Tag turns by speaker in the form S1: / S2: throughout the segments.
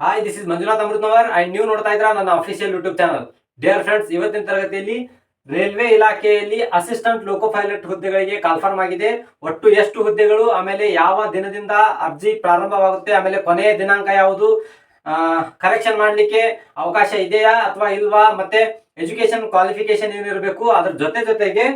S1: Hi this is Manjunath Amritnavar and ನೀವು ನೋಡ್ತಾ ಇದ್ರ ನನ್ನ official YouTube channel dear friends ಇವತ್ತಿನ ತರಗತಿಯಲ್ಲಿ ರೈಲ್ವೆ ಇಲಾಖೆಯಲ್ಲಿ ಅಸಿಸ್ಟೆಂಟ್ ಲೋಕೋ ಪೈಲಟ್ ಹುದ್ದೆಗಳಿಗೆ ಕನ್ಫರ್ಮ್ ಆಗಿದೆ. ಒಟ್ಟು ಎಷ್ಟು ಹುದ್ದೆಗಳು, ಆಮೇಲೆ ಯಾವ ದಿನದಿಂದ ಅರ್ಜಿ ಪ್ರಾರಂಭವಾಗುತ್ತೆ, ಆಮೇಲೆ ಕೊನೆಯ ದಿನಾಂಕ ಯಾವುದು ಕರೆಕ್ಷನ್ ಮಾಡಲಿಕ್ಕೆ ಅವಕಾಶ ಇದೆಯಾ ಅಥವಾ ಇಲ್ವಾ, ಮತ್ತೆ ಎಜುಕೇಶನ್ ಕ್ವಾಲಿಫಿಕೇಶನ್ ಏನಿರಬೇಕು, ಅದ್ರ ಜೊತೆ ಜೊತೆಗೆ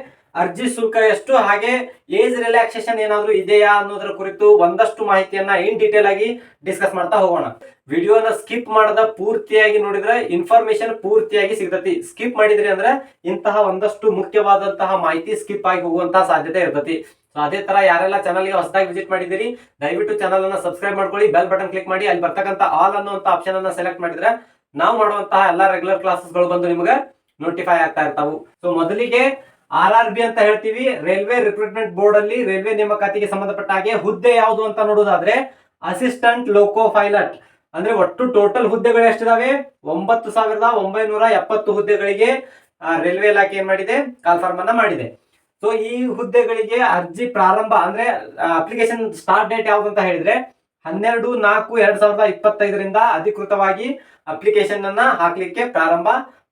S1: ಅರ್ಜಿ ಶುಲ್ಕ ಎಷ್ಟು? ಹಾಗೆ ಏಜ್ ರಿಲ್ಯಾಕ್ಸೇಷನ್ ಏನಾದರೂ ಇದೆಯಾ ಅನ್ನೋದ್ರ ಕುರಿತು ಒಂದಷ್ಟು ಮಾಹಿತಿಯನ್ನ ಇನ್ ಡೀಟೇಲ್ ಆಗಿ ಡಿಸ್ಕಸ್ ಮಾಡ್ತಾ ಹೋಗೋಣ. ವಿಡಿಯೋನ ಸ್ಕಿಪ್ ಮಾಡದ ಪೂರ್ತಿಯಾಗಿ ನೋಡಿದ್ರೆ ಇನ್ಫಾರ್ಮೇಶನ್ ಪೂರ್ತಿಯಾಗಿ ಸಿಗ್ತತಿ. ಸ್ಕಿಪ್ ಮಾಡಿದ್ರಿ ಅಂದ್ರೆ ಇಂತಹ ಒಂದಷ್ಟು ಮುಖ್ಯವಾದಂತಹ ಮಾಹಿತಿ ಸ್ಕಿಪ್ ಆಗಿ ಹೋಗುವಂತಹ ಸಾಧ್ಯತೆ ಇರ್ತತಿ. ಸೊ ಅದೇ ತರ ಯಾರೆಲ್ಲ ಚಾನಲ್ಗೆ ಹೊಸದಾಗಿ ವಿಸಿಟ್ ಮಾಡಿದಿರಿ ದಯವಿಟ್ಟು ಚಾನಲ್ ಅನ್ನ ಸಬ್ಸ್ಕ್ರೈಬ್ ಮಾಡ್ಕೊಳ್ಳಿ ಬೆಲ್ ಬಟನ್ ಕ್ಲಿಕ್ ಮಾಡಿ, ಅಲ್ಲಿ ಬರ್ತಕ್ಕಂಥ ಆಲ್ ಅನ್ನುವಂತ ಆಪ್ಷನ್ ಅನ್ನ ಸೆಲೆಕ್ಟ್ ಮಾಡಿದ್ರೆ ನಾವು ಮಾಡುವಂತಹ ಎಲ್ಲಾ ರೆಗ್ಯುಲರ್ ಕ್ಲಾಸಸ್ಗಳು ಬಂದು ನಿಮಗೆ ನೋಟಿಫೈ ಆಗ್ತಾ ಇರ್ತಾವು. ಸೊ ಮೊದಲಿಗೆ ಆರ್ ಆರ್ ಬಿ ಅಂತ ಹೇಳ್ತೀವಿ. ರೈಲ್ವೆ ರಿಕ್ರೂಟ್ಮೆಂಟ್ ಬೋರ್ಡ್ ಅಲ್ಲಿ ರೈಲ್ವೆ ನೇಮಕಾತಿಗೆ ಸಂಬಂಧಪಟ್ಟ ಹಾಗೆ ಹುದ್ದೆ ಯಾವುದು ಅಂತ ನೋಡೋದಾದ್ರೆ ಅಸಿಸ್ಟೆಂಟ್ ಲೋಕೋ ಪೈಲಟ್. ಅಂದ್ರೆ ಒಟ್ಟು ಟೋಟಲ್ ಹುದ್ದೆಗಳು ಎಷ್ಟಿದಾವೆ? ಒಂಬತ್ತು ಸಾವಿರದ ಒಂಬೈನೂರ ಎಪ್ಪತ್ತು ಹುದ್ದೆಗಳಿಗೆ ರೈಲ್ವೆ ಇಲಾಖೆ ಏನ್ ಮಾಡಿದೆ? ಕಾಲ್ಫಾರ್ಮ್ ಅನ್ನ ಮಾಡಿದೆ. ಸೊ ಈ ಹುದ್ದೆಗಳಿಗೆ ಅರ್ಜಿ ಪ್ರಾರಂಭ ಅಂದ್ರೆ ಅಪ್ಲಿಕೇಶನ್ ಸ್ಟಾರ್ಟ್ ಡೇಟ್ ಯಾವ್ದು ಅಂತ ಹೇಳಿದ್ರೆ ಹನ್ನೆರಡು ನಾಲ್ಕು ಎರಡ್ ಸಾವಿರದ ಇಪ್ಪತ್ತೈದರಿಂದ ಅಧಿಕೃತವಾಗಿ ಅಪ್ಲಿಕೇಶನ್ ಅನ್ನ ಹಾಕ್ಲಿಕ್ಕೆ ಪ್ರಾರಂಭ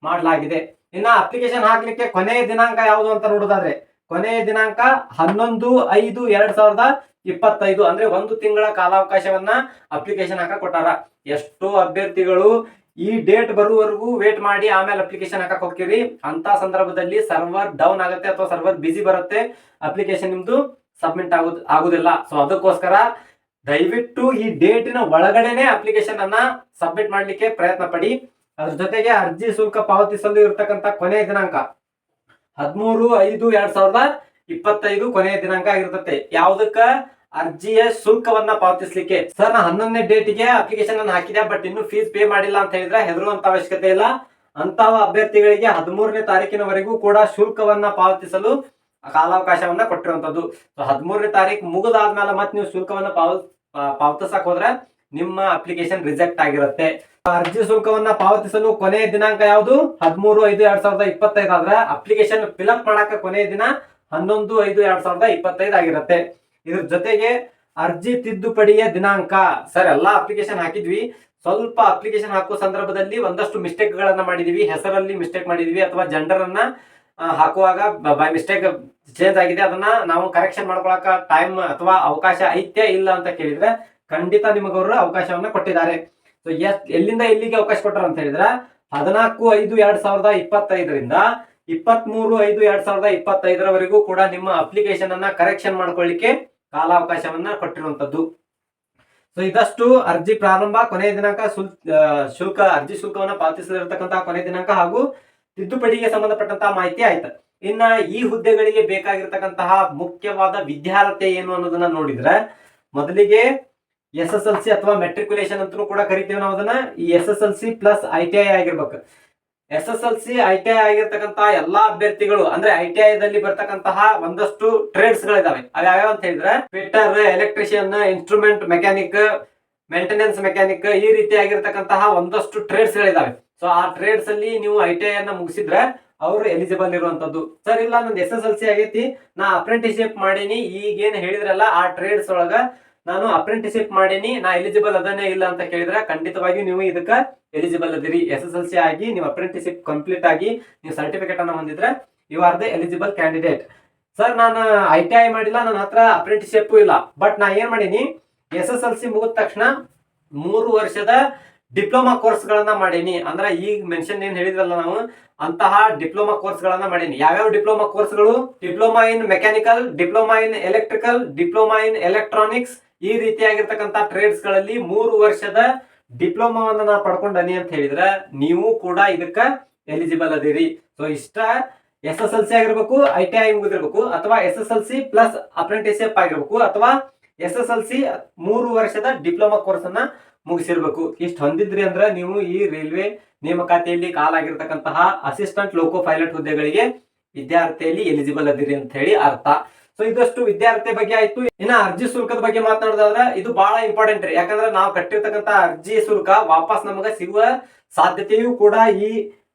S1: ಮಾಡಲಾಗಿದೆ. ಇನ್ನ ಅಪ್ಲಿಕೇಶನ್ ಹಾಕ್ಲಿಕ್ಕೆ ಕೊನೆಯ ದಿನಾಂಕ ಯಾವುದು ಅಂತ ನೋಡೋದಾದ್ರೆ, ಕೊನೆಯ ದಿನಾಂಕ ಹನ್ನೊಂದು ಐದು ಎರಡ್ ಸಾವಿರದ ಇಪ್ಪತ್ತೈದು, ಅಂದ್ರೆ ಒಂದು ತಿಂಗಳ ಕಾಲಾವಕಾಶವನ್ನ ಅಪ್ಲಿಕೇಶನ್ ಹಾಕ ಕೊಟ್ಟಾರ. ಎಷ್ಟೋ ಅಭ್ಯರ್ಥಿಗಳು ಈ ಡೇಟ್ ಬರುವವರೆಗೂ ವೇಟ್ ಮಾಡಿ ಆಮೇಲೆ ಅಪ್ಲಿಕೇಶನ್ ಹಾಕಕ್ ಹೋಗ್ತೀರಿ. ಅಂತ ಸಂದರ್ಭದಲ್ಲಿ ಸರ್ವರ್ ಡೌನ್ ಆಗುತ್ತೆ ಅಥವಾ ಸರ್ವರ್ ಬಿಸಿ ಬರುತ್ತೆ ಅಪ್ಲಿಕೇಶನ್ ನಿಮ್ದು ಸಬ್ಮಿಟ್ ಆಗುದ್, ಆಗುದಿಲ್ಲ. ಸೊ ಅದಕ್ಕೋಸ್ಕರ ದಯವಿಟ್ಟು ಈ ಡೇಟಿನ ಒಳಗಡೆನೆ ಅಪ್ಲಿಕೇಶನ್ ಅನ್ನ ಸಬ್ಮಿಟ್ ಮಾಡ್ಲಿಕ್ಕೆ ಪ್ರಯತ್ನ ಪಡಿ. ಅದ್ರ ಜೊತೆಗೆ ಅರ್ಜಿ ಶುಲ್ಕ ಪಾವತಿಸಲು ಇರತಕ್ಕಂತ ಕೊನೆಯ ದಿನಾಂಕ. ಹದಿಮೂರು, ಐದು, ಎರಡ್ ಸಾವಿರದ ಇಪ್ಪತ್ತೈದು ಕೊನೆಯ ದಿನಾಂಕ ಆಗಿರ್ತತೆ. ಯಾವ್ದಕ್ಕ? ಅರ್ಜಿಯ ಶುಲ್ಕವನ್ನ ಪಾವತಿಸ್ಲಿಕ್ಕೆ. ಸರ್ ನಾ ಹನ್ನೊಂದನೇ ಡೇಟಿಗೆ ಅಪ್ಲಿಕೇಶನ್ ಅನ್ನು ಹಾಕಿದೆ ಬಟ್ ಇನ್ನು ಫೀಸ್ ಪೇ ಮಾಡಿಲ್ಲ ಅಂತ ಹೇಳಿದ್ರೆ ಹೆದರುವಂತ ಅವಶ್ಯಕತೆ ಇಲ್ಲ. ಅಂತಹ ಅಭ್ಯರ್ಥಿಗಳಿಗೆ ಹದಿಮೂರನೇ ತಾರೀಕಿನವರೆಗೂ ಕೂಡ ಶುಲ್ಕವನ್ನ ಪಾವತಿಸಲು ಕಾಲಾವಕಾಶವನ್ನ ಕೊಟ್ಟಿರುವಂತದ್ದು ಸೊ ಹದಿಮೂರನೇ ತಾರೀಕು ಮುಗಿದಾದ್ಮೇಲೆ ಮತ್ತೆ ನೀವು ಶುಲ್ಕವನ್ನ ಪಾವ ಪಾವತಿಸಕ್ ಹೋದ್ರೆ ನಿಮ್ಮ ಅಪ್ಲಿಕೇಶನ್ ರಿಜೆಕ್ಟ್ ಆಗಿರುತ್ತೆ. ಅರ್ಜಿ ಶುಲ್ಕವನ್ನ ಪಾವತಿಸಲು ಕೊನೆಯ ದಿನಾಂಕ ಯಾವುದು? ಹದಿಮೂರು ಐದು ಎರಡ್ ಸಾವಿರದ ಇಪ್ಪತ್ತೈದು ಆದ್ರೆ ಅಪ್ಲಿಕೇಶನ್ ಫಿಲಪ್ ಮಾಡಾಕ ಕೊನೆಯ ದಿನ ಹನ್ನೊಂದು ಐದು ಎರಡ್ ಸಾವಿರದ ಇಪ್ಪತ್ತೈದು ಆಗಿರುತ್ತೆ. ಇದ್ರ ಜೊತೆಗೆ ಅರ್ಜಿ ತಿದ್ದುಪಡಿಯ ದಿನಾಂಕ. ಸರ್, ಎಲ್ಲಾ ಅಪ್ಲಿಕೇಶನ್ ಹಾಕಿದ್ವಿ. ಸ್ವಲ್ಪ ಅಪ್ಲಿಕೇಶನ್ ಹಾಕುವ ಸಂದರ್ಭದಲ್ಲಿ ಒಂದಷ್ಟು ಮಿಸ್ಟೇಕ್ ಗಳನ್ನ ಮಾಡಿದೀವಿ. ಹೆಸರಲ್ಲಿ ಮಿಸ್ಟೇಕ್ ಮಾಡಿದೀವಿ ಅಥವಾ ಜೆಂಡರ್ ಅನ್ನ ಹಾಕುವಾಗ ಬೈ ಮಿಸ್ಟೇಕ್ ಚೇಂಜ್ ಆಗಿದೆ. ಅದನ್ನ ನಾವು ಕರೆಕ್ಷನ್ ಮಾಡ್ಕೊಳಕ ಟೈಮ್ ಅಥವಾ ಅವಕಾಶ ಐತ್ಯ ಇಲ್ಲ ಅಂತ ಕೇಳಿದ್ರೆ ಖಂಡಿತ ನಿಮಗವರು ಅವಕಾಶವನ್ನ ಕೊಟ್ಟಿದ್ದಾರೆ. ಸೊ ಎಸ್ ಎಲ್ಲಿಂದ ಎಲ್ಲಿಗೆ ಅವಕಾಶ ಕೊಟ್ಟರು ಅಂತ ಹೇಳಿದ್ರೆ, ಹದಿನಾಲ್ಕು ಐದು ಎರಡ್ ಸಾವಿರದ ಇಪ್ಪತ್ತೈದರಿಂದ ಇಪ್ಪತ್ತ್ ಮೂರು ಐದು ಎರಡ್ ಸಾವಿರದ ಇಪ್ಪತ್ತೈದರವರೆಗೂ ಕೂಡ ನಿಮ್ಮ ಅಪ್ಲಿಕೇಶನ್ ಅನ್ನ ಕರೆಕ್ಷನ್ ಮಾಡ್ಕೊಳ್ಳಿಕ್ಕೆ ಕಾಲಾವಕಾಶವನ್ನ ಕೊಟ್ಟಿರುವಂತದ್ದು ಸೊ ಇದಷ್ಟು ಅರ್ಜಿ ಪ್ರಾರಂಭ, ಕೊನೆಯ ದಿನಾಂಕ ಶುಲ್ಕ, ಅರ್ಜಿ ಶುಲ್ಕವನ್ನ ಪಾವತಿಸಲಿರತಕ್ಕಂತಹ ಕೊನೆ ದಿನಾಂಕ ಹಾಗೂ ತಿದ್ದುಪಡಿಗೆ ಸಂಬಂಧಪಟ್ಟಂತಹ ಮಾಹಿತಿ ಆಯ್ತು. ಇನ್ನ ಈ ಹುದ್ದೆಗಳಿಗೆ ಬೇಕಾಗಿರ್ತಕ್ಕಂತಹ ಮುಖ್ಯವಾದ ವಿದ್ಯಾರ್ಹತೆ ಏನು ಅನ್ನೋದನ್ನ ನೋಡಿದ್ರೆ, ಮೊದಲಿಗೆ ಎಸ್ ಎಸ್ ಎಲ್ ಸಿ ಅಥವಾ ಮೆಟ್ರಿಕ್ಯುಲೇಷನ್ ಅಂತಲೂ ಕೂಡ ಕರಿತೀವಿ ನಾವು ಅದನ್ನ. ಈ S S L C plus I T I ಆಗಿರ್ಬೇಕು. S S L C I T I ಆಗಿರ್ತಕ್ಕಂತಹ ಎಲ್ಲಾ ಅಭ್ಯರ್ಥಿಗಳು, ಅಂದ್ರೆ ಐ ಟಿ ಐ ದಲ್ಲಿ ಬರ್ತಕ್ಕಂತಹ ಒಂದಷ್ಟು ಟ್ರೇಡ್ಸ್ ಗಳಿದಾವೆ ಅವು ಯಾವ್ಯಾವ ಅಂತ ಹೇಳಿದ್ರೆ fitter electrician instrument mechanic maintenance mechanic ಈ ರೀತಿ ಆಗಿರ್ತಕ್ಕಂತಹ ಒಂದಷ್ಟು ಟ್ರೇಡ್ಸ್ ಗಳಿದಾವೆ ಸೊ ಆ ಟ್ರೇಡ್ಸ್ ಅಲ್ಲಿ ನೀವು ಐ ಟಿ ಐ ಅನ್ನ ಮುಗಿಸಿದ್ರೆ ಅವರು ಎಲಿಜಿಬಲ್ ಇರುವಂತದ್ದು ಸರ್ ಇಲ್ಲ, ನಂದು ಎಸ್ ಎಸ್ ಎಲ್ ಸಿ ಆಗೈತಿ. ನಾ ಅಪ್ರೆಂಟಿಸ್ಶಿಪ್ ಮಾಡೀನಿ. ಈಗೇನು ಹೇಳಿದ್ರಲ್ಲ, ಆ ಟ್ರೇಡ್ಸ್ ಒಳಗ ನಾನು ಅಪ್ರೆಂಟಿಸ್ಶಿಪ್ ಮಾಡೀನಿ, ನಾ ಎಲಿಜಿಬಲ್ ಅದನ್ನೇ ಇಲ್ಲ ಅಂತ ಕೇಳಿದ್ರೆ ಖಂಡಿತವಾಗಿ ನೀವು ಇದಕ್ಕೆ ಎಲಿಜಿಬಲ್ ಅದಿರಿ. ಎಸ್ ಎಸ್ ಎಲ್ ಸಿ ಆಗಿ ನೀವು ಅಪ್ರೆಂಟಿಸ್ಶಿಪ್ ಕಂಪ್ಲೀಟ್ ಆಗಿ ನೀವು ಸರ್ಟಿಫಿಕೇಟ್ ಅನ್ನ ಹೊಂದಿದ್ರೆ you are the eligible candidate sir ನಾನು ಐ ಟಿ ಐ ಮಾಡಿಲ್ಲ, ನನ್ನ ಹತ್ರ ಅಪ್ರೆಂಟಿಸ್ಶಿಪ್ ಇಲ್ಲ. ಬಟ್ ನಾ ಏನ್ ಮಾಡೀನಿ ಎಸ್ ಎಸ್ ಎಲ್ ಸಿ ಮುಗಿದ ತಕ್ಷಣ ಮೂರು ವರ್ಷದ ಡಿಪ್ಲೊಮಾ ಕೋರ್ಸ್ ಗಳನ್ನ ಮಾಡೀನಿ. ಅಂದ್ರೆ ಈಗ ಮೆನ್ಷನ್ ಏನ್ ಹೇಳಿದ್ವಲ್ಲ ನಾವು, ಅಂತಹ ಡಿಪ್ಲೊಮಾ ಕೋರ್ಸ್ ಗಳನ್ನ ಮಾಡೀನಿ. ಯಾವ್ಯಾವ ಡಿಪ್ಲೊಮಾ ಕೋರ್ಸ್ಗಳು diploma in mechanical diploma in electrical diploma in electronics ಈ ರೀತಿಯಾಗಿರ್ತಕ್ಕಂಥ ಟ್ರೇಡ್ಸ್ಗಳಲ್ಲಿ ಮೂರು ವರ್ಷದ ಡಿಪ್ಲೊಮಾವನ್ನ ನಾ ಪಡ್ಕೊಂಡನಿ ಅಂತ ಹೇಳಿದ್ರೆ ನೀವು ಕೂಡ ಇದಕ್ಕ ಎಲಿಜಿಬಲ್ ಅದೀರಿ. ಸೊ ಇಷ್ಟ ಎಸ್ ಎಸ್ ಎಲ್ ಸಿ ಆಗಿರ್ಬೇಕು ಐ ಟಿ ಐ ಮುಗಿದಿರ್ಬೇಕು, ಅಥವಾ S S L C plus apprenticeship ಆಗಿರ್ಬೇಕು, ಅಥವಾ ಎಸ್ ಎಸ್ ಎಲ್ ಸಿ ಮೂರು ವರ್ಷದ ಡಿಪ್ಲೊಮಾ ಕೋರ್ಸ್ ಅನ್ನ ಮುಗಿಸಿರ್ಬೇಕು. ಇಷ್ಟು ಹೊಂದಿದ್ರಿ ಅಂದ್ರೆ ನೀವು ಈ ರೈಲ್ವೆ ನೇಮಕಾತಿಯಲ್ಲಿ ಕಾಲಾಗಿರ್ತಕ್ಕಂತಹ ಅಸಿಸ್ಟೆಂಟ್ ಲೋಕೋ ಪೈಲಟ್ ಹುದ್ದೆಗಳಿಗೆ ವಿದ್ಯಾರ್ಥಿಯಲ್ಲಿ ಎಲಿಜಿಬಲ್ ಅದಿರಿ ಅಂತ ಹೇಳಿ ಅರ್ಥ. ಸೊ ಇದಷ್ಟು ವಿದ್ಯಾರ್ಥಿ ಬಗ್ಗೆ ಆಯ್ತು. ಇನ್ನ ಅರ್ಜಿ ಶುಲ್ಕದ ಬಗ್ಗೆ ಮಾತನಾಡೋದಾದ್ರೆ ಇದು ಬಹಳ ಇಂಪಾರ್ಟೆಂಟ್ ರೀ. ಯಾಕಂದ್ರೆ ನಾವು ಕಟ್ಟಿರ್ತಕ್ಕಂತ ಅರ್ಜಿ ಶುಲ್ಕ ವಾಪಸ್ ನಮಗ ಸಿಗುವ ಸಾಧ್ಯತೆಯೂ ಕೂಡ ಈ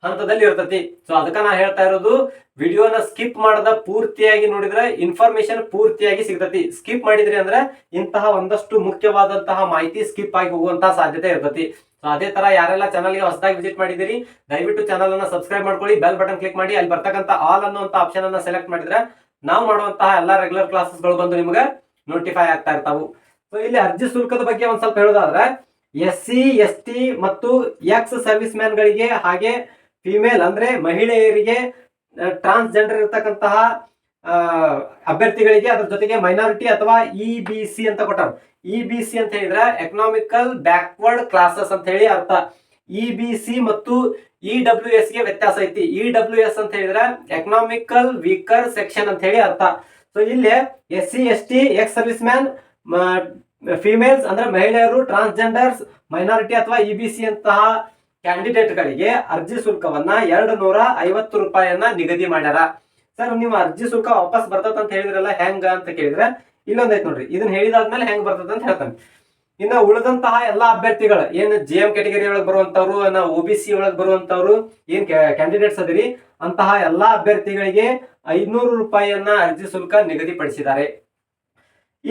S1: ಹಂತದಲ್ಲಿ ಇರ್ತತಿ. ಸೊ ಅದಕ್ಕ ನಾ ಹೇಳ್ತಾ ಇರೋದು, ವಿಡಿಯೋನ ಸ್ಕಿಪ್ ಮಾಡದ ಪೂರ್ತಿಯಾಗಿ ನೋಡಿದ್ರೆ ಇನ್ಫಾರ್ಮೇಶನ್ ಪೂರ್ತಿಯಾಗಿ ಸಿಗ್ತತಿ. ಸ್ಕಿಪ್ ಮಾಡಿದ್ರಿ ಅಂದ್ರೆ ಇಂತಹ ಒಂದಷ್ಟು ಮುಖ್ಯವಾದಂತಹ ಮಾಹಿತಿ ಸ್ಕಿಪ್ ಆಗಿ ಹೋಗುವಂತಹ ಸಾಧ್ಯತೆ ಇರ್ತತಿ. ಸೊ ಅದೇ ತರ ಯಾರೆಲ್ಲ ಚಾನಲ್ಗೆ ಹೊಸದಾಗಿ ವಿಸಿಟ್ ಮಾಡಿದಿರಿ ದಯವಿಟ್ಟು ಚಾನಲ್ ಅನ್ನ ಸಬ್ಸ್ಕ್ರೈಬ್ ಮಾಡ್ಕೊಳ್ಳಿ ಬೆಲ್ ಬಟನ್ ಕ್ಲಿಕ್ ಮಾಡಿ, ಅಲ್ಲಿ ಬರ್ತಕ್ಕಂಥ ಆಲ್ ಅನ್ನುವಂತ ಆಪ್ಷನ್ ಅನ್ನ ಸೆಲೆಕ್ಟ್ ಮಾಡಿದ್ರೆ ನಾವು ಮಾಡುವಂತಹ ಎಲ್ಲ ರೆಗ್ಯುಲರ್ ಕ್ಲಾಸಸ್ಗಳು ಬಂದು ನಿಮಗೆ ನೋಟಿಫೈ ಆಗ್ತಾ ಇರ್ತಾವು. ಸೊ ಇಲ್ಲಿ ಅರ್ಜಿ ಶುಲ್ಕದ ಬಗ್ಗೆ ಒಂದ್ ಸ್ವಲ್ಪ ಹೇಳೋದಾದ್ರೆ ಎಸ್ ಸಿ ಎಸ್ ಟಿ ಮತ್ತು ಎಕ್ಸ್ ಸರ್ವಿಸ್ ಮ್ಯಾನ್ಗಳಿಗೆ ಹಾಗೆ ಫಿಮೇಲ್ ಅಂದ್ರೆ ಮಹಿಳೆಯರಿಗೆ ಟ್ರಾನ್ಸ್ಜೆಂಡರ್ ಇರತಕ್ಕಂತಹ ಅಭ್ಯರ್ಥಿಗಳಿಗೆ ಅದ್ರ ಜೊತೆಗೆ ಮೈನಾರಿಟಿ ಅಥವಾ ಇ ಬಿ ಸಿ ಅಂತ ಕೊಟ್ಟರು. ಇ ಬಿ ಸಿ ಅಂತ ಹೇಳಿದ್ರೆ ಎಕನಾಮಿಕಲ್ ಬ್ಯಾಕ್ವರ್ಡ್ ಕ್ಲಾಸಸ್ ಅಂತ ಹೇಳಿ ಅರ್ಥ. ಇ ಬಿ ಸಿ ಮತ್ತು ಇ ಡಬ್ಲ್ಯೂ ಎಸ್ಗೆ ವ್ಯತ್ಯಾಸ ಐತಿ. ಇ ಡಬ್ಲ್ಯೂ ಎಸ್ ಅಂತ ಹೇಳಿದ್ರೆ ಎಕನಾಮಿಕಲ್ ವೀಕರ್ ಸೆಕ್ಷನ್ ಅಂತ ಹೇಳಿ ಅರ್ಥ. ಸೊ ಇಲ್ಲಿ S C S T ex service man females ಅಂದ್ರೆ ಮಹಿಳೆಯರು ಟ್ರಾನ್ಸ್ಜೆಂಡರ್ಸ್ ಮೈನಾರಿಟಿ ಅಥವಾ ಇ ಬಿ ಸಿ ಅಂತಹ ಕ್ಯಾಂಡಿಡೇಟ್ಗಳಿಗೆ ಅರ್ಜಿ ಶುಲ್ಕವನ್ನ ಎರಡು ನೂರ ಐವತ್ತು ರೂಪಾಯಿಯನ್ನ ನಿಗದಿ ಮಾಡ್ಯಾರ. ಸರ್ ನಿಮ್ಮ ಅರ್ಜಿ ಶುಲ್ಕ ವಾಪಸ್ ಬರ್ತದ ಅಂತ ಹೇಳಿದ್ರಲ್ಲ, ಹೆಂಗ ಅಂತ ಕೇಳಿದ್ರೆ ಇಲ್ಲೊಂದೈತ್ ನೋಡ್ರಿ. ಇದನ್ನ ಹೇಳಿದಾದ್ಮೇಲೆ ಹೆಂಗ್ ಬರ್ತದ ಅಂತ ಹೇಳ್ತಾನೆ. ಇನ್ನ ಉಳಿದಂತಹ ಎಲ್ಲಾ ಅಭ್ಯರ್ಥಿಗಳು, ಏನ್ ಜಿ ಎಂ ಕ್ಯಾಟಗರಿ ಒಳಗೆ ಬರುವಂತವ್ರು ಒ ಬಿ ಸಿ ಒಳಗೆ ಬರುವಂತವ್ರು, ಏನ್ ಕ್ಯಾಂಡಿಡೇಟ್ಸ್ ಅದಿರಿ, ಅಂತಹ ಎಲ್ಲಾ ಅಭ್ಯರ್ಥಿಗಳಿಗೆ ಐದ್ನೂರು ರೂಪಾಯಿಯನ್ನ ಅರ್ಜಿ ಶುಲ್ಕ ನಿಗದಿಪಡಿಸಿದ್ದಾರೆ.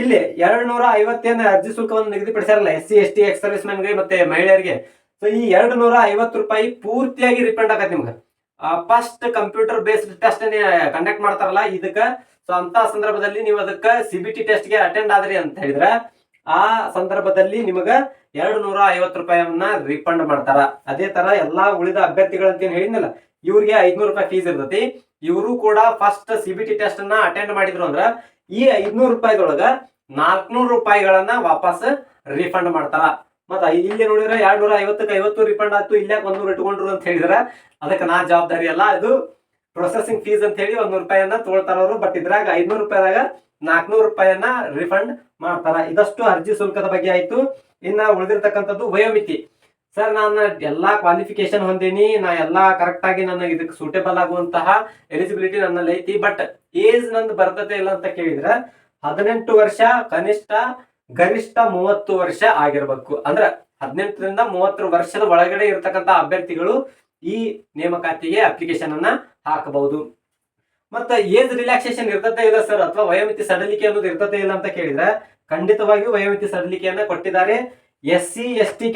S1: ಇಲ್ಲಿ ಎರಡ್ ನೂರ ಐವತ್ತೇನು ಅರ್ಜಿ ಶುಲ್ಕವನ್ನು ನಿಗದಿಪಡಿಸಿರಲ್ಲ S C S T ex service ಮ್ಯಾನ್ಗೆ ಮತ್ತೆ ಮಹಿಳೆಯರಿಗೆ. ಸೊ ಈ ಎರಡು ನೂರ ಐವತ್ತು ರೂಪಾಯಿ ಪೂರ್ತಿಯಾಗಿ ರಿಪೆಂಡ್ ಆಗತ್ತೆ ನಿಮ್ಗೆ. First computer based test conduct ಮಾಡ್ತಾರಲ್ಲ, ಇದಕ್ಕ. ಸೊ ಅಂತ ಸಂದರ್ಭದಲ್ಲಿ ನೀವು ಅದಕ್ಕೆ ಸಿಬಿಟಿ ಟೆಸ್ಟ್ಗೆ ಅಟೆಂಡ್ ಆದ್ರಿ ಅಂತ ಹೇಳಿದ್ರೆ. ಆ ಸಂದರ್ಭದಲ್ಲಿ ನಿಮಗ ಎರಡು ನೂರ ಐವತ್ತು ರೂಪಾಯಿಯನ್ನ ರಿಫಂಡ್ ಮಾಡ್ತಾರ. ಅದೇ ತರ ಎಲ್ಲಾ ಉಳಿದ ಅಭ್ಯರ್ಥಿಗಳಂತ ಏನ್ ಹೇಳಿದ್ನಲ್ಲ, ಇವ್ರಿಗೆ ಐದ್ನೂರು ರೂಪಾಯಿ ಫೀಸ್ ಇರ್ತೈತಿ. ಇವರು ಕೂಡ first C B T test ಅನ್ನ ಅಟೆಂಡ್ ಮಾಡಿದ್ರು ಅಂದ್ರ, ಈ ಐದ್ನೂರು ರೂಪಾಯಿದೊಳಗ ನಾಲ್ಕನೂರು ರೂಪಾಯಿಗಳನ್ನ ವಾಪಸ್ ರಿಫಂಡ್ ಮಾಡ್ತಾರ. ಮತ್ತ ಇಲ್ಲಿ ನೋಡಿದ್ರೆ ಎರಡ್ ನೂರ ಐವತ್ತಕ್ಕೆ ಐವತ್ತು ರಿಫಂಡ್ ಆಯ್ತು ಇಲ್ಲೇ ಒಂದೂರು ಇಟ್ಕೊಂಡ್ರು ಅಂತ ಹೇಳಿದ್ರ, ಅದಕ್ಕೆ ನಾ ಜವಾಬ್ದಾರಿ ಅಲ್ಲ, ಅದು ಪ್ರೊಸೆಸಿಂಗ್ ಫೀಸ್ ಅಂತ ಹೇಳಿ ಒಂದ್ ರೂಪಾಯಿಯನ್ನ ತಗೊಳ್ತಾರ ಬಟ್ ಇದ್ರಾಗ ಐದ್ನೂರು ರೂಪಾಯಿದಾಗ ನಾಲ್ಕನೂರು ರೂಪಾಯಿಯನ್ನ ರಿಫಂಡ್ ಮಾಡ್ತಾರ. ಇದಷ್ಟು ಅರ್ಜಿ ಶುಲ್ಕದ ಬಗ್ಗೆ ಆಯ್ತು. ಇನ್ನ ಉಳಿದಿರ್ತಕ್ಕಂಥದ್ದು ವಯೋಮಿತಿ. ಸರ್, ನಾನು ಎಲ್ಲಾ ಕ್ವಾಲಿಫಿಕೇಶನ್ ಹೊಂದೀನಿ. ನಾ ಎಲ್ಲಾ ಕರೆಕ್ಟ್ ಆಗಿ ನನ್ನ ಇದಕ್ಕೆ ಸೂಟೇಬಲ್ ಆಗುವಂತಹ ಎಲಿಜಿಬಿಲಿಟಿ ನನ್ನಲ್ಲಿ ಐತಿ. ಬಟ್ ಏಜ್ ನಂದು ಬರ್ತತೆ ಇಲ್ಲ ಅಂತ ಕೇಳಿದ್ರೆ ಹದಿನೆಂಟು ವರ್ಷ ಕನಿಷ್ಠ ಗರಿಷ್ಠ ಮೂವತ್ತು ವರ್ಷ ಆಗಿರ್ಬೇಕು. ಅಂದ್ರ ಹದಿನೆಂಟರಿಂದ ಮೂವತ್ತು ವರ್ಷದ ಒಳಗಡೆ ಇರತಕ್ಕಂತ ಅಭ್ಯರ್ಥಿಗಳು ಈ ನೇಮಕಾತಿಗೆ ಅಪ್ಲಿಕೇಶನ್ ಅನ್ನ ಹಾಕಬಹುದು. ಮತ್ತ ಏಜ್ ರಿಲ್ಯಾಕ್ಸೇಷನ್ ಇರ್ತತೆ ಇಲ್ಲ ಸರ್ ಅಥವಾ ವಯೋಮಿತಿ ಸಡಲಿಕೆ ಅನ್ನೋದು ಇರ್ತತೆ ಇಲ್ಲ ಅಂತ ಕೇಳಿದ್ರೆ ಖಂಡಿತವಾಗಿಯೂ ವಯೋಮಿತಿ ಸಡಲಿಕೆಯನ್ನ ಕೊಟ್ಟಿದ್ದಾರೆ. ಎಸ್ ಸಿ ಎಸ್ ಟಿ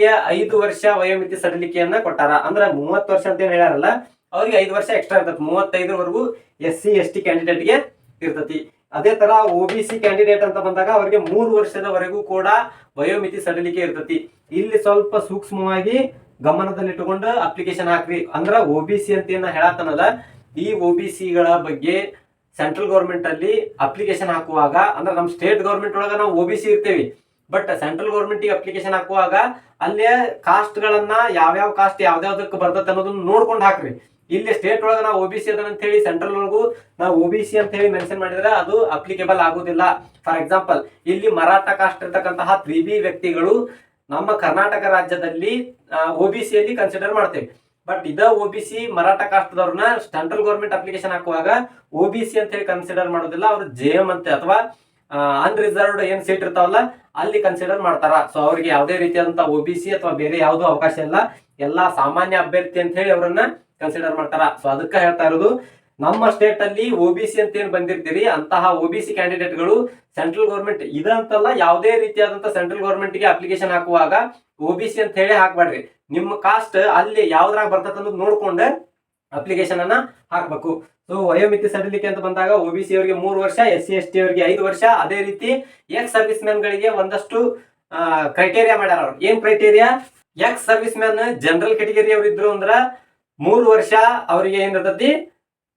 S1: ಗೆ ಐದು ವರ್ಷ ವಯೋಮಿತಿ ಸಡಲಿಕೆಯನ್ನ ಕೊಟ್ಟಾರ. ಅಂದ್ರೆ ಮೂವತ್ತು ವರ್ಷ ಅಂತ ಏನ್ ಹೇಳ್ಯಾರಲ್ಲ, ಅವ್ರಿಗೆ ಐದು ವರ್ಷ ಎಕ್ಸ್ಟ್ರಾ ಇರ್ತದೆ ಮೂವತ್ತೈದರವರೆಗೂ ಎಸ್ ಸಿ ಎಸ್ ಟಿ ಕ್ಯಾಂಡಿಡೇಟ್ಗೆ ಇರ್ತತಿ. ಅದೇ ತರ ಒ ಬಿ ಸಿ ಕ್ಯಾಂಡಿಡೇಟ್ ಅಂತ ಬಂದಾಗ ಅವರಿಗೆ ಮೂರು ವರ್ಷದವರೆಗೂ ಕೂಡ ವಯೋಮಿತಿ ಸಡಲಿಕೆ ಇರ್ತತಿ. ಇಲ್ಲಿ ಸ್ವಲ್ಪ ಸೂಕ್ಷ್ಮವಾಗಿ ಗಮನದಲ್ಲಿಟ್ಟುಕೊಂಡು ಅಪ್ಲಿಕೇಶನ್ ಹಾಕ್ರಿ. ಅಂದ್ರ ಒ ಬಿ ಸಿ ಅಂತ ಏನ ಹೇಳತ್ತನಲ್ಲ ಈ ಓ ಬಿ ಸಿಗಳ ಬಗ್ಗೆ ಸೆಂಟ್ರಲ್ ಗೌರ್ಮೆಂಟ್ ಅಲ್ಲಿ ಅಪ್ಲಿಕೇಶನ್ ಹಾಕುವಾಗ, ಅಂದ್ರೆ ನಮ್ಮ ಸ್ಟೇಟ್ ಗೌರ್ಮೆಂಟ್ ಒಳಗ ನಾವು ಒ ಬಿ ಸಿ ಇರ್ತೇವಿ. ಬಟ್ ಸೆಂಟ್ರಲ್ ಗೌರ್ಮೆಂಟ್ ಅಪ್ಲಿಕೇಶನ್ ಹಾಕುವಾಗ ಅಲ್ಲೇ ಕಾಸ್ಟ್ ಗಳನ್ನ ಯಾವ್ಯಾವ ಕಾಸ್ಟ್ ಯಾವ್ದಾವ್ದಕ್ಕೆ ಬರ್ತದೆ ಅನ್ನೋದನ್ನ ನೋಡ್ಕೊಂಡು ಹಾಕ್ರಿ. ಇಲ್ಲಿ ಸ್ಟೇಟ್ ಒಳಗ ನಾವು ಒ ಬಿ ಸಿ ಅಂತ ಹೇಳಿ ಸೆಂಟ್ರಲ್ ಒಳಗೂ ನಾವು ಒ ಬಿ ಸಿ ಅಂತ ಹೇಳಿ ಮೆನ್ಷನ್ ಮಾಡಿದ್ರೆ ಅದು ಅಪ್ಲಿಕೇಬಲ್ ಆಗುದಿಲ್ಲ. ಫಾರ್ ಎಕ್ಸಾಂಪಲ್ ಇಲ್ಲಿ ಮರಾಠ ಕಾಸ್ಟ್ ಇರ್ತಕ್ಕಂತಹ ತ್ರಿ ಬಿ ವ್ಯಕ್ತಿಗಳು ನಮ್ಮ ಕರ್ನಾಟಕ ರಾಜ್ಯದಲ್ಲಿ ಒ ಬಿ ಸಿ ಅಲ್ಲಿ ಕನ್ಸಿಡರ್ ಮಾಡ್ತೇವೆ. ಬಟ್ ಇದ ಒ ಬಿ ಸಿ ಮರಾಠ ಕಾಸ್ಟ್ದವ್ರನ್ನ ಸೆಂಟ್ರಲ್ ಗೌರ್ಮೆಂಟ್ ಅಪ್ಲಿಕೇಶನ್ ಹಾಕುವಾಗ ಒ ಬಿ ಸಿ ಅಂತ ಹೇಳಿ ಕನ್ಸಿಡರ್ ಮಾಡೋದಿಲ್ಲ, ಅವ್ರು ಜೆ ಎಂ ಅಂತ ಅಥವಾ ಅನ್ರಿಸರ್ವ್ಡ್ ಏನ್ ಸೀಟ್ ಇರ್ತಾವಲ್ಲ, ಅಲ್ಲಿ ಕನ್ಸಿಡರ್ ಮಾಡ್ತಾರ. ಸೊ ಅವ್ರಿಗೆ ಯಾವುದೇ ರೀತಿಯಾದಂತಹ ಒ ಬಿ ಸಿ ಅಥವಾ ಬೇರೆ ಯಾವುದೂ ಅವಕಾಶ ಇಲ್ಲ. ಎಲ್ಲಾ ಸಾಮಾನ್ಯ ಅಭ್ಯರ್ಥಿ ಅಂತ ಹೇಳಿ ಅವರನ್ನ ಕನ್ಸಿಡರ್ ಮಾಡ್ತಾರ. ಸೊ ಅದಕ್ಕೆ ಹೇಳ್ತಾ ಇರೋದು, ನಮ್ಮ ಸ್ಟೇಟ್ ಅಲ್ಲಿ ಒ ಬಿ ಸಿ ಅಂತ ಏನ್ ಬಂದಿರ್ತೀರಿ, ಅಂತಹ ಒ ಬಿ ಸಿ ಕ್ಯಾಂಡಿಡೇಟ್ಗಳು ಸೆಂಟ್ರಲ್ ಗೌರ್ಮೆಂಟ್ ಇದಂತಲ್ಲ ಯಾವುದೇ ರೀತಿಯಾದಂತ ಸೆಂಟ್ರಲ್ ಗೌರ್ಮೆಂಟ್ಗೆ ಅಪ್ಲಿಕೇಶನ್ ಹಾಕುವಾಗ ಒ ಬಿ ಸಿ ಅಂತ ಹೇಳಿ ಹಾಕ್ಬೇಡ್ರಿ ನಿಮ್ಮ ಕಾಸ್ಟ್ ಅಲ್ಲಿ ಯಾವ್ದ್ರಾಗ ಬರ್ತದೆ ಅನ್ನೋದು ನೋಡ್ಕೊಂಡು ಅಪ್ಲಿಕೇಶನ್ ಅನ್ನ ಹಾಕ್ಬೇಕು. ಸೊ ವಯೋಮಿತಿ ಸಡಿಲಿಕೆ ಅಂತ ಬಂದಾಗ ಒ ಬಿ ಸಿ ಅವರಿಗೆ ಮೂರು ವರ್ಷ ಎಸ್ ಸಿ ಎಸ್ ಟಿ ಅವರಿಗೆ ಐದು ವರ್ಷ. ಅದೇ ರೀತಿ ಎಕ್ಸ್ ಸರ್ವಿಸ್ ಮ್ಯಾನ್ ಗಳಿಗೆ ಒಂದಷ್ಟು ಕ್ರೈಟೇರಿಯಾ ಮಾಡ್ಯಾರ ಅವ್ರು. ಏನ್ criteria ex service man general category ಅವ್ರು ಇದ್ರು ಅಂದ್ರ ಮೂರು ವರ್ಷ ಅವರಿಗೆ ಏನಿರ್ತತಿ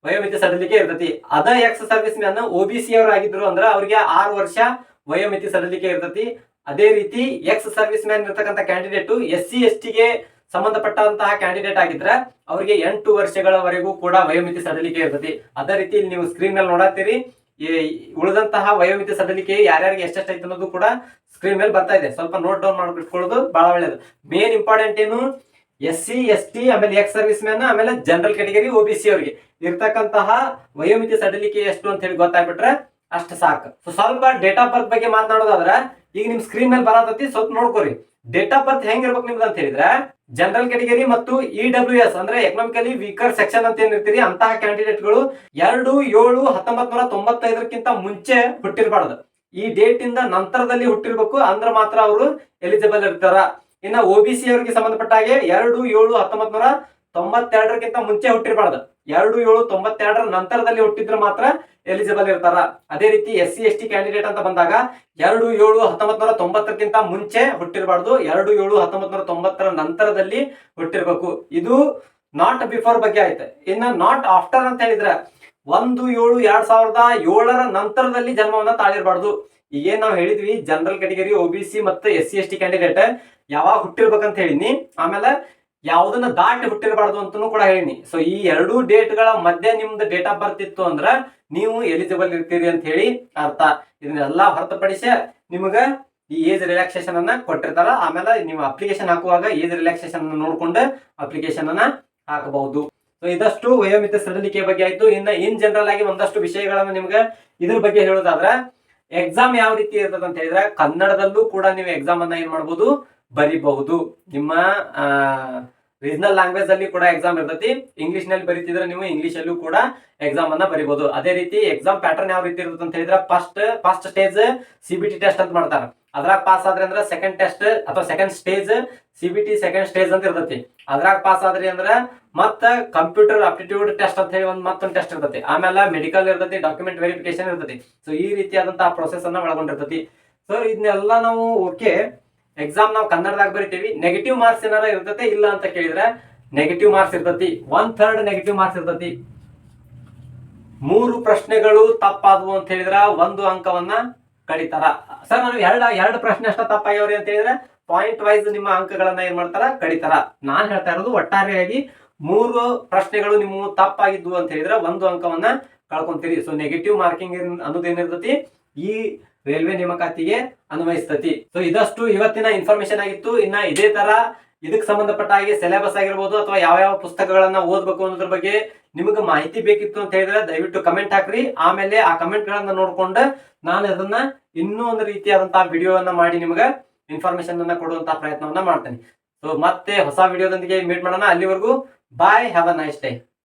S1: ವಯೋಮಿತಿ ಸಡಿಲಿಕೆ ಇರ್ತತಿ. ಅದ ex service man O B C ಅವ್ರಾಗಿದ್ರು ಅಂದ್ರ ಅವ್ರಿಗೆ ಆರು ವರ್ಷ ವಯೋಮಿತಿ ಸಡಿಲಿಕೆ ಇರ್ತತಿ. ಅದೇ ರೀತಿ ಎಕ್ಸ್ ಸರ್ವಿಸ್ ಮ್ಯಾನ್ ಇರ್ತಕ್ಕಂಥ ಕ್ಯಾಂಡಿಡೇಟ್ ಎಸ್ ಸಿ ಎಸ್ ಟಿಗೆ ಸಂಬಂಧಪಟ್ಟಂತಹ ಕ್ಯಾಂಡಿಡೇಟ್ ಆಗಿದ್ರೆ ಅವರಿಗೆ ಎಂಟು ವರ್ಷಗಳವರೆಗೂ ಕೂಡ ವಯೋಮಿತಿ ಸಡಲಿಕೆ ಇರ್ತದೆ. ಅದೇ ರೀತಿ ನೀವು ಸ್ಕ್ರೀನ್ ಮೇಲೆ ನೋಡತ್ತೀರಿ. ಉಳಿದಂತಹ ವಯೋಮಿತಿ ಸದಲಿಕೆ ಯಾರ್ಯಾರಿಗೆ ಎಷ್ಟೆಷ್ಟು ಐತೆ ಅನ್ನೋದು ಕೂಡ ಸ್ಕ್ರೀನ್ ಮೇಲೆ ಬರ್ತಾ ಇದೆ. ಸ್ವಲ್ಪ ನೋಟ್ ಡೌನ್ ಮಾಡಿಬಿಟ್ಕೊಳ್ಳೋದು ಬಹಳ ಒಳ್ಳೇದು. ಮೇನ್ ಇಂಪಾರ್ಟೆಂಟ್ ಏನು ಎಸ್ ಸಿ ಎಸ್ ಟಿ ಆಮೇಲೆ ಎಕ್ಸ್ ಸರ್ವಿಸ್ ಮ್ಯಾನ್ ಆಮೇಲೆ general category O B C ಅವರಿಗೆ. ಇರ್ತಕ್ಕಂತಹ ವಯೋಮಿತಿ ಸಡಲಿಕೆ ಎಷ್ಟು ಅಂತ ಹೇಳಿ ಗೊತ್ತಾಗ್ಬಿಟ್ರೆ ಅಷ್ಟು ಸಾಕು. ಸೊ ಸ್ವಲ್ಪ ಡೇಟ್ ಆಫ್ ಬರ್ತ್ ಬಗ್ಗೆ ಮಾತನಾಡೋದಾದ್ರ ಈಗ ನಿಮ್ ಸ್ಕ್ರೀನ್ ಮೇಲೆ ಬರತೈತಿ, ಸ್ವಲ್ಪ ನೋಡ್ಕೊರಿ. ಡೇಟ್ ಆಫ್ ಬರ್ತ್ ಹೆಂಗಿರ್ಬೇಕು ನಿಮ್ದು ಅಂತ ಹೇಳಿದ್ರೆ ಜನರಲ್ ಕ್ಯಾಟಗರಿ ಮತ್ತು ಇ ಡಬ್ಲ್ಯೂ ಎಸ್ ಅಂದ್ರೆ ಎಕನಾಮಿಕಲಿ ವೀಕರ್ ಸೆಕ್ಷನ್ ಅಂತ ಏನಿರ್ತೀರಿ ಅಂತಹ ಕ್ಯಾಂಡಿಡೇಟ್ಗಳು ಎರಡು, ಏಳು ಹತ್ತೊಂಬತ್ ನೂರ ತೊಂಬತ್ತೈದಕ್ಕಿಂತ ಮುಂಚೆ ಹುಟ್ಟಿರ್ಬಾರ್ದು. ಈ ಡೇಟ್ ಇಂದ ನಂತರದಲ್ಲಿ ಹುಟ್ಟಿರ್ಬೇಕು, ಅಂದ್ರೆ ಮಾತ್ರ ಅವರು ಎಲಿಜಿಬಲ್ ಇರ್ತಾರ. ಇನ್ನ ಒ ಬಿ ಸಿ ಅವರಿಗೆ ಸಂಬಂಧಪಟ್ಟ ಹಾಗೆ ಎರಡು, ಏಳು ಹತ್ತೊಂಬತ್ ನೂರ ತೊಂಬತ್ತೆರಡಕ್ಕಿಂತ ಮುಂಚೆ ಹುಟ್ಟಿರಬಾರ್ದು. ಎರಡು ಏಳು ತೊಂಬತ್ತೆರಡರ ನಂತರದಲ್ಲಿ ಹುಟ್ಟಿದ್ರೆ ಮಾತ್ರ ಎಲಿಜಿಬಲ್ ಇರ್ತಾರ. ಅದೇ ರೀತಿ S C S T candidate ಅಂತ ಬಂದಾಗ ಎರಡು ಏಳು ಹತ್ತೊಂಬತ್ ನೂರ ತೊಂಬತ್ತಕ್ಕಿಂತ ಮುಂಚೆ ಹುಟ್ಟಿರಬಾರ್ದು. ಎರಡು ಏಳು ಹತ್ತೊಂಬತ್ ನೂರ ತೊಂಬತ್ತರ ನಂತರದಲ್ಲಿ ಹುಟ್ಟಿರ್ಬೇಕು. ಇದು ನಾಟ್ ಬಿಫೋರ್ ಬಗ್ಗೆ ಆಯ್ತು. ಇನ್ನ ನಾಟ್ ಆಫ್ಟರ್ ಅಂತ ಹೇಳಿದ್ರೆ ಒಂದು ಏಳು ಎರಡ್ ಸಾವಿರದ ಏಳರ ನಂತರದಲ್ಲಿ ಜನ್ಮವನ್ನ ತಾಳಿರಬಾರ್ದು. ಈಗೇನ್ ನಾವು ಹೇಳಿದ್ವಿ general category O B C ಮತ್ತು S C S T candidate ಯಾವಾಗ ಹುಟ್ಟಿರ್ಬೇಕಂತ ಹೇಳಿನಿ ಆಮೇಲೆ ಯಾವ್ದನ್ನ ದಾಟಿ ಹುಟ್ಟಿರಬಾರ್ದು ಅಂತಲೂ ಕೂಡ ಹೇಳಿನಿ. ಸೊ ಈ ಎರಡೂ ಡೇಟ್ಗಳ ಮಧ್ಯೆ ನಿಮ್ದು ಡೇಟ್ ಆಫ್ ಬರ್ತ್ ಇತ್ತು ಅಂದ್ರ ನೀವು ಎಲಿಜಿಬಲ್ ಇರ್ತೀರಿ ಅಂತ ಹೇಳಿ ಅರ್ಥ. ಇದನ್ನೆಲ್ಲ ಹೊರತುಪಡಿಸಿ ನಿಮಗ ಈ ಏಜ್ ರಿಲ್ಯಾಕ್ಸೇಷನ್ ಅನ್ನ ಕೊಟ್ಟಿರ್ತಾರ. ಆಮೇಲೆ ನೀವು ಅಪ್ಲಿಕೇಶನ್ ಹಾಕುವಾಗ ಏಜ್ ರಿಲ್ಯಾಕ್ಸೇಷನ್ ನೋಡ್ಕೊಂಡು ಅಪ್ಲಿಕೇಶನ್ ಅನ್ನ ಹಾಕಬಹುದು. ಸೊ ಇದಷ್ಟು ವಯೋಮಿತ ಸಡಿಲಿಕೆ ಬಗ್ಗೆ ಆಯ್ತು. ಇನ್ನ ಇನ್ ಜನರಲ್ ಆಗಿ ಒಂದಷ್ಟು ವಿಷಯಗಳನ್ನ ನಿಮ್ಗೆ ಇದ್ರ ಬಗ್ಗೆ ಹೇಳೋದಾದ್ರೆ ಎಕ್ಸಾಮ್ ಯಾವ ರೀತಿ ಇರ್ತದೆ ಅಂತ ಹೇಳಿದ್ರೆ ಕನ್ನಡದಲ್ಲೂ ಕೂಡ ನೀವು ಎಕ್ಸಾಮ್ ಅನ್ನ ಏನ್ ಮಾಡಬಹುದು ಬರಿಬಹುದು. ನಿಮ್ಮ ರೀಜನಲ್ ಲ್ಯಾಂಗ್ವೇಜ್ ಅಲ್ಲಿ ಕೂಡ ಎಕ್ಸಾಮ್ ಇರ್ತೈತಿ. ಇಂಗ್ಲಿಷ್ನಲ್ಲಿ ಬರೀತಿದ್ರೆ ನೀವು ಇಂಗ್ಲಿಷ್ ಅಲ್ಲೂ ಕೂಡ ಎಕ್ಸಾಮ್ ಅನ್ನ ಬರಿಬಹುದು. ಅದೇ ರೀತಿ ಎಕ್ಸಾಮ್ ಪ್ಯಾಟರ್ನ್ ಯಾವ ರೀತಿ ಇರುತ್ತೆ ಅಂತ ಹೇಳಿದ್ರೆ first first stage C B T test ಅಂತ ಮಾಡ್ತಾರೆ. ಅದ್ರಾಗ ಪಾಸ್ ಆದ್ರೆ ಅಂದ್ರೆ ಸೆಕೆಂಡ್ ಟೆಸ್ಟ್ ಅಥವಾ second stage C B T second stage ಅಂತ ಇರ್ತೈತಿ. ಅದ್ರಾಗ ಪಾಸ್ ಆದ್ರಿ ಅಂದ್ರೆ ಮತ್ತ ಕಂಪ್ಯೂಟರ್ ಅಪ್ಟಿಟ್ಯೂಡ್ ಟೆಸ್ಟ್ ಅಂತ ಹೇಳಿ ಒಂದು ಮತ್ತೊಂದು ಟೆಸ್ಟ್ ಇರ್ತೈತಿ. ಆಮೇಲೆ ಮೆಡಿಕಲ್ ಇರ್ತೈತಿ ಡಾಕ್ಯುಮೆಂಟ್ ವೆರಿಫಿಕೇಶನ್ ಇರ್ತೈತಿ. ಸೊ ಈ ರೀತಿಯಾದಂತಹ ಪ್ರೊಸೆಸ್ ಅನ್ನ ಒಳಗೊಂಡಿರ್ತೈತಿ. ಸೊ ಇದನ್ನೆಲ್ಲ ನಾವು ಓಕೆ ಎಕ್ಸಾಮ್ ನಾವು ಕನ್ನಡದಾಗ ಬರಿತೀವಿ ನೆಗೆಟಿವ್ ಮಾರ್ಕ್ಸ್ ಏನಾರ ಇರ್ತೈತೆ, ಇಲ್ಲ ಅಂತ ಕೇಳಿದ್ರೆ ನೆಗೆಟಿವ್ ಮಾರ್ಕ್ಸ್ ಇರ್ತತಿ ಒನ್ ಥರ್ಡ್ ನೆಗೆಟಿವ್ ಮಾರ್ಕ್ಸ್ ಇರ್ತತಿ. ಮೂರು ಪ್ರಶ್ನೆಗಳು ತಪ್ಪಾದವು ಅಂತ ಹೇಳಿದ್ರ ಒಂದು ಅಂಕವನ್ನ ಕಡಿತಾರ. ಸರ್ ನಾನು ಎರಡು ಎರಡು ಪ್ರಶ್ನೆ ಅಷ್ಟ ತಪ್ಪಾಗ್ಯವ್ರಿ ಅಂತ ಹೇಳಿದ್ರೆ ಪಾಯಿಂಟ್ ವೈಸ್ ನಿಮ್ಮ ಅಂಕಗಳನ್ನ ಏನ್ ಮಾಡ್ತಾರ, ಕಡಿತಾರ. ನಾನ್ ಹೇಳ್ತಾ ಇರೋದು ಒಟ್ಟಾರೆಯಾಗಿ ಮೂರು ಪ್ರಶ್ನೆಗಳು ನಿಮ್ಮ ತಪ್ಪಾಗಿದ್ವು ಅಂತ ಹೇಳಿದ್ರೆ ಒಂದು ಅಂಕವನ್ನ ಕಳ್ಕೊಂತೀರಿ. ಸೊ ನೆಗೆಟಿವ್ ಮಾರ್ಕಿಂಗ್ ಅನ್ನೋದು ಏನಿರ್ತೈತಿ? ಈ ರೈಲ್ವೆ ನೇಮಕಾತಿಗೆ ಅನ್ವಯಿಸ್ತತಿ. ಸೊ ಇದಷ್ಟು ಇವತ್ತಿನ ಇನ್ಫಾರ್ಮೇಶನ್ ಆಗಿತ್ತು. ಇನ್ನ ಇದೇ ತರ ಇದಕ್ಕೆ ಸಂಬಂಧಪಟ್ಟ ಹಾಗೆ ಸಿಲೆಬಸ್ ಆಗಿರ್ಬೋದು ಅಥವಾ ಯಾವ ಯಾವ ಪುಸ್ತಕಗಳನ್ನ ಓದ್ಬೇಕು ಅನ್ನೋದ್ರ ಬಗ್ಗೆ ನಿಮಗೆ ಮಾಹಿತಿ ಬೇಕಿತ್ತು ಅಂತ ಹೇಳಿದ್ರೆ ದಯವಿಟ್ಟು ಕಮೆಂಟ್ ಹಾಕ್ರಿ. ಆಮೇಲೆ ಆ ಕಮೆಂಟ್ ಗಳನ್ನ ನೋಡ್ಕೊಂಡು ನಾನು ಅದನ್ನ ಇನ್ನೂ ಒಂದು ರೀತಿಯಾದಂತಹ ವಿಡಿಯೋವನ್ನ ಮಾಡಿ ನಿಮಗೆ ಇನ್ಫಾರ್ಮೇಶನ್ ಅನ್ನ ಕೊಡುವಂತಹ ಪ್ರಯತ್ನವನ್ನ ಮಾಡ್ತೇನೆ. ಸೊ ಮತ್ತೆ ಹೊಸ ವಿಡಿಯೋದೊಂದಿಗೆ ಮೀಟ್ ಮಾಡೋಣ. ಅಲ್ಲಿವರೆಗೂ bye have a nice day